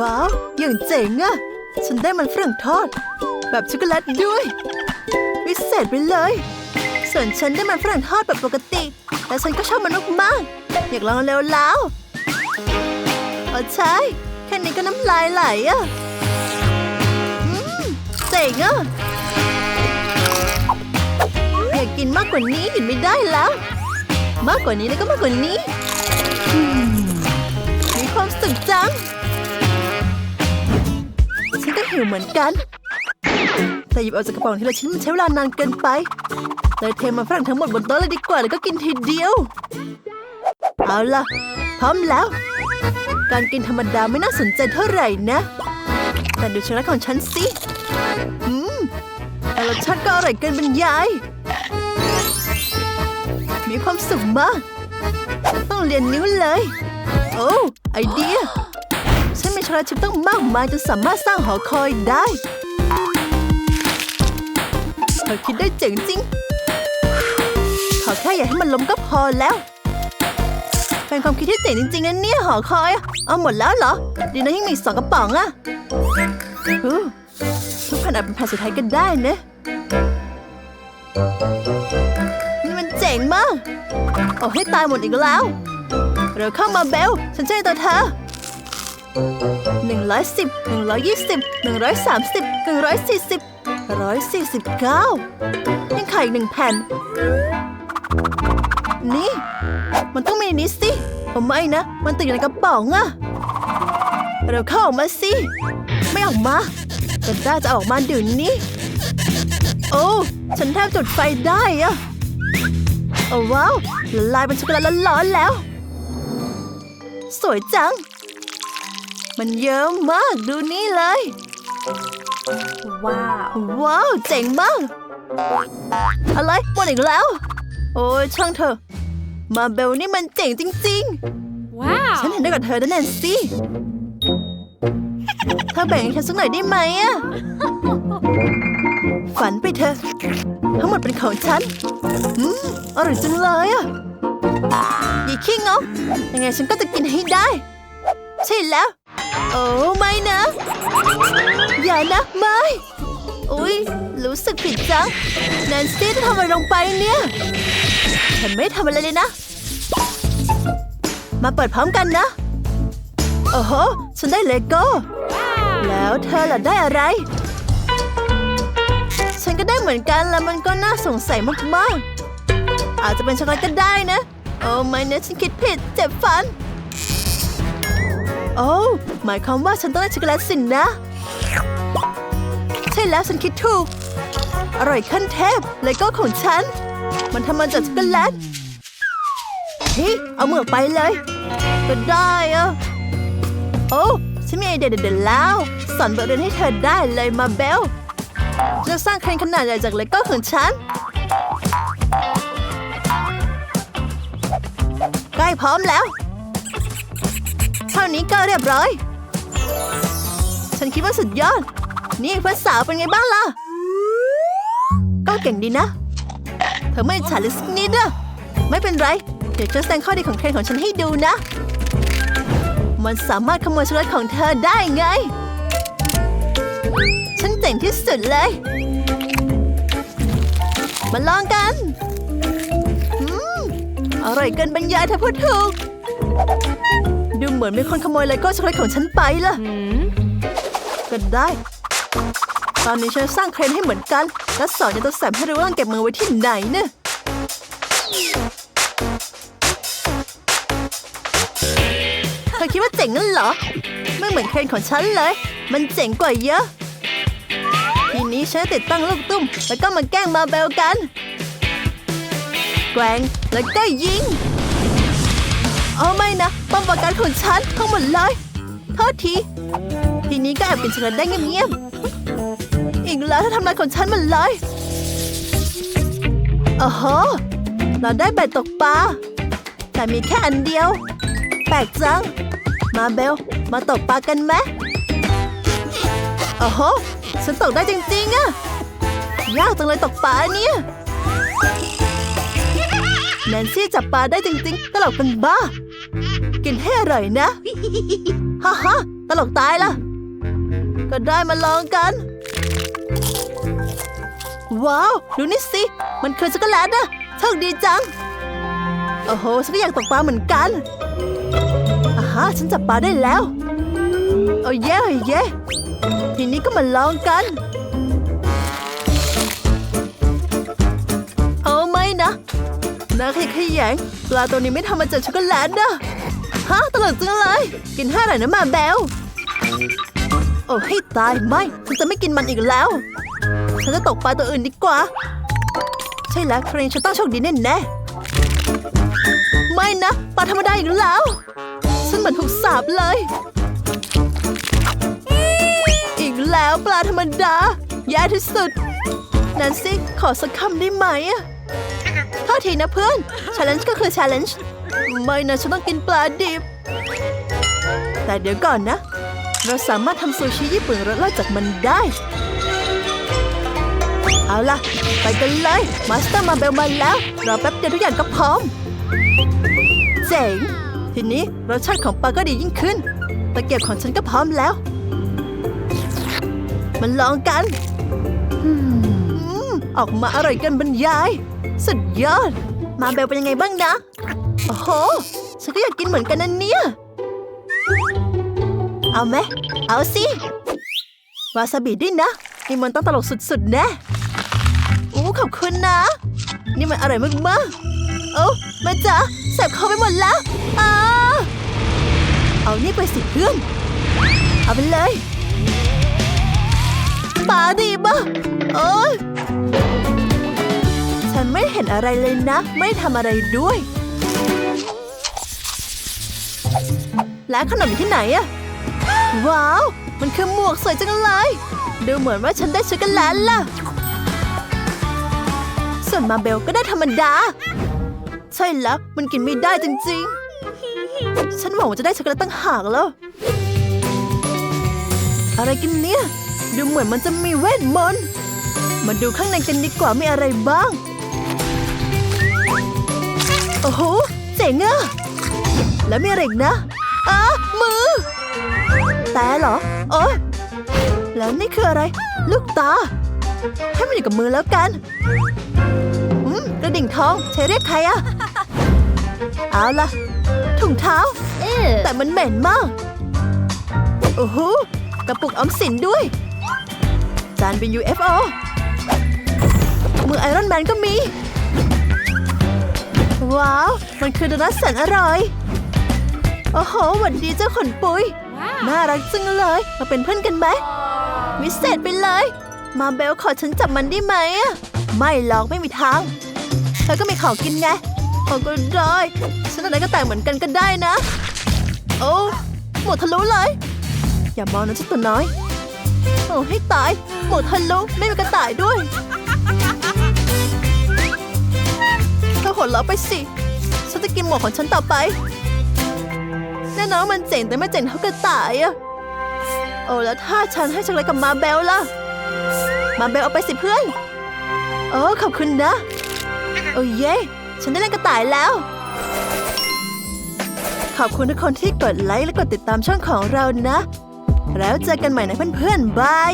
ว้าว อย่างเจ๋งอะฉันได้มันฝรั่งทอด แบบช็อกโกแลตด้วย วิเศษไปเลย ส่วนฉันได้มันฝรั่งทอดแบบปกติ แต่ฉันก็ชอบมันมากๆอยากลองเร็วแล้วโอ้ใช่แค่นี้ก็น้ำลายไหลอะอืมเจ๋งอะอยากกินมากกว่านี้หยุดไม่ได้แล้ว มากกว่านี้แล้วก็มากกว่านี้มีความสุขจัง หิวเหมือนกัน แต่หยิบออกจากกระป๋องทีละชิ้นใช้เวลานานเกินไป เลยเทมาฝรั่งทั้งหมดบนโต๊ะเลยดีกว่าแล้วก็กินทีเดียว เอาล่ะ พร้อมแล้ว การกินธรรมดาไม่น่าสนใจเท่าไหร่นะ แต่ดูช็อกโกแลตของฉันสิอืมแต่รสชาติก็อร่อยเกินบรรยาย มีความสุขมาก ต้องเรียนนิ้วเลย โอ้ไอเดีย ฉันมีช็อกโกแลตชิพต้องมากมายจนสามารถสร้างหอคอยได้เธอคิดได้เจ๋งจริง ขอแค่อย่าให้มันล้มก็พอแล้ว เป็นความคิดที่เจ๋งจริงๆนะเนี่ยหอคอย เอาหมดแล้วเหรอ ดีนะยังมีสองกระป๋องอะทุกแผ่นอาจเป็นแผ่นสุดท้ายก็ได้นะนี่มันเจ๋งมาก เอาให้ตายหมดอีกแล้ว เร็วเข้ามาเบล ฉันช่วยตัวเธอ หนึ่งร้อยสิบหนึ่งร้อยยี่สิบหนึ่งร้อยสามสิบหนึ่งร้อยสี่สิบร้อยสี่สิบเก้ายังขาดอีกหนึ่งแผ่น นี่ มันต้องมีนี้สิผมไม่นะ มันติดอยู่ในกระป๋องอะเร็วเข้าออกมาสิ ไม่ออกมากันด้าจะออกมาเดี๋ยวนี้ โอ้ ฉันแทบจุดไฟได้อะโอ้ว้าวละลายเป็นช็อกโกแลตร้อนๆแล้ว สวยจัง มันเยอะมากดูนี่เลย ว้าว ว้าว เจ๋งมาก อะไรหมดอีกแล้ว โอ้ยช่างเถอะ มาเบลนี่มันเจ๋งจริงว้าวๆฉันเห็นด้วยกับเธอนะแนนซี่เธอแบ่งให้ฉันสักหน่อยได้ไหมอะฝันไปเถอะทั้งหมดเป็นของฉัน อืมอร่อยจังเลยอะอย่าขี้งกยังไงฉันก็จะกินให้ได้ ใช่แล้ว โอ้ไม่นะ อย่านะไม่อุ๊ยรู้สึกผิดจังแนนซี่ทำอะไรลงไปเนี่ย ฉันไม่ทำอะไรเลยนะ มาเปิดพร้อมกันนะ โอ้โห ฉันได้เลโก้ แล้วเธอล่ะได้อะไร ฉันก็ได้เหมือนกันแล้วมันก็น่าสงสัยมากๆ อาจจะเป็นช็อกโกแลตก็ได้นะ โอ้ไม่นะฉันคิดผิด เจ็บฟัน โอ้หมายความว่าฉันต้องได้ช็อกโกแลตสินนะ ใช่แล้วฉันคิดถูก อร่อยขั้นเทพเลโก้ของฉัน มันทำมาจากช็อกโกแลตเฮ้ยเอาเมือกไปเลย ก็ได้อะโอ้ฉันมีไอเดียเด็ดๆแล้วสอนบทเรียนให้เธอได้เลยมาเบลจะสร้างเครนขนาดใหญ่จากเลโก้ของฉัน ใกล้พร้อมแล้ว เท่านี้ก็เรียบร้อย ฉันคิดว่าสุดยอด นี่เพื่อนสาวเป็นไงบ้างล่ะ ก็เก่งดีนะ เธอไม่ฉาดเลยสักนิดอะไม่เป็นไร เดี๋ยวจะแสดงข้อดีของเทรนของฉันให้ดูนะ มันสามารถขโมยช็อกโกแลตของเธอได้ไง ฉันเจ๋งที่สุดเลย มาลองกันออร่อยเกินบรรยายเธอพูดถูก เหมือนมีคนขโมยเลโก้ช็อกโกแลตของฉันไปล่ะหืมก็ได้ ตอนนี้ฉันสร้างเครนให้เหมือนกัน และสอนยาตัวแสบให้รู้ว่าต้องเก็บมือไว้ที่ไหนเนะเธอคิดว่าเจ๋งงั้นเหรอ ไม่เหมือนเครนของฉันเลย มันเจ๋งกว่าเยอะ ทีนี้ฉันติดตั้งลูกตุ้ม แล้วก็มาแกล้งมาเบลกัน แกว่งแล้วก็ยิงาการของฉันทั้งหมดเลยโทษที ทีนี้ก็แอบกินช็อกโกแลตได้เงียบๆอีกแล้วถ้าทำลายของฉันมันเลยโอ้โหเราได้แบตตกปลาแต่มีแค่อันเดียว แปลกจัง มาเบล มาตกปลากันไหมโอ้โหฉันตกได้จริงๆอะยากจังเลยตกปลาเนี่ยแนนซี่จับปลาได้จริงๆตลกเป็นบ้า กินให้อร่อยนะฮ่าฮ่าตลกตายละก็ได้มาลองกัน ว้าว ดูนี่สิ มันคือช็อกโกแลตนะโชคดีจัง โอ้โห ฉันก็อยากตกปลาเหมือนกันอ่าฮะฉันจับปลาได้แล้ว โอ้เย่โอ้เย่ทีนี้ก็มาลองกัน เอาไหมนะนาขยขยงปลาตัวนี้ไม่ทำมาจากช็อกโกแลตนะ ฮะตลกจังเลย กินห้าหน่อยนะมาแบลโอ้ให้ตายไม่ฉันจะไม่กินมันอีกแล้ว ฉันจะตกปลาตัวอื่นดีกว่า ใช่แล้วครนฉันต้องโชคดีแน่แน่ไม่นะปลาธรรมดาอีกแล้ว ฉันเหมือนถูกสาบเลย อีกแล้วปลาธรรมดา แย่ที่สุดนันซี่ขอสักคำได้ไหมอะโทษทีนะเพื่อน challenge ก็คือ challenge ไม่นะฉันต้องกินปลาดิบ แต่เดี๋ยวก่อนนะ เราสามารถทำซูชิญี่ปุ่นรสเลิศจากมันได้ เอาล่ะ ไปกันเลยมาสเตอร์มาเบลมาแล้ว รอแป๊บเดียวทุกอย่างก็พร้อม เจ๋ง ทีนี้รสชาติของปลาก็ดียิ่งขึ้น ตะเกียบของฉันก็พร้อมแล้ว มันลองกันออกมาอร่อยกันบรรยาย สุดยอด มาเบลเป็นยังไงบ้างนะ โอ้โห ฉันก็อยากกินเหมือนกันนะเนี่ย เอาไหม เอาสิ วาซาบิด้วยนะ นี่มันต้องตลกสุดๆ แน่อู้ขอบคุณนะ นี่มันอร่อยมากๆ โอ้ม่จ๋าแสบคอไปหมดแล้วอ้าเอานี่ไปสิเพื่อน เอาไปเลยปาดีปะโอ้ยฉันไม่เห็นอะไรเลยนะ ไม่ทำอะไรด้วย แล้วขนมอยู่ที่ไหนอะว้าว มันคือหมวกสวยจังเลย ดูเหมือนว่าฉันได้ช็อกโกแลตล่ะ ส่วนมาเบลก็ได้ธรรมดา ใช่แล้ว มันกินไม่ได้จริงๆ ฉันหวังว่าจะได้ช็อกโกแลตตั้งหากแล้ว อะไรกันเนี่ย ดูเหมือนมันจะมีเวทมนต์มาดูข้างในกันดีกว่ามีอะไรบ้าง โอ้โห เจ๋งอะแล้วมีอะไรอีกนะ แต่เหรอโอ้แล้วนี่คืออะไร ลูกตา ให้มันอยู่กับมือแล้วกันอืมกระดิ่งทองใช้เรียกใครอะเอาล่ะถุงเท้า แต่มันเหม็นมาก โอ้โหกระปุกออมสินด้วย จานเป็น UFO มือไอรอนแมนก็มี ว้าว มันคือโดนัทแสนอร่อย โอ้โหหวัดดีเจ้าขนปุย น่ารักจังเลย มาเป็นเพื่อนกันไหม วิเศษไปเลย มาเบลขอฉันจับมันได้ไหมอะไม่หรอกไม่มีทางเธอก็ไมีขอกินไงโอ้ก็ได้ฉันอะไรก็แต่งเหมือนกันก็ได้นะ โอ้หมดทะลุเลย อย่ามองนะเจ้าตัวน้อย โอ้ให้ตาย หมดทะลุไม่มีกระต่ายด้วยเธอหัวเราะไปสิ ฉันจะกินหมวกของฉันต่อไป แน่นอนมันเจ๋งแต่ไม่เจ๋งเท่ากระต่ายอะโอ้แล้วถ้าฉันให้ช็อกโกแลตกับมาเบลล่ะ มาเบลเอาไปสิเพื่อนโอ้ขอบคุณนะ โอ้เย่ฉันได้เล่นกระต่ายแล้ว ขอบคุณทุกคนที่กดไลค์และกดติดตามช่องของเรานะ แล้วเจอกันใหม่นะเพื่อนๆบาย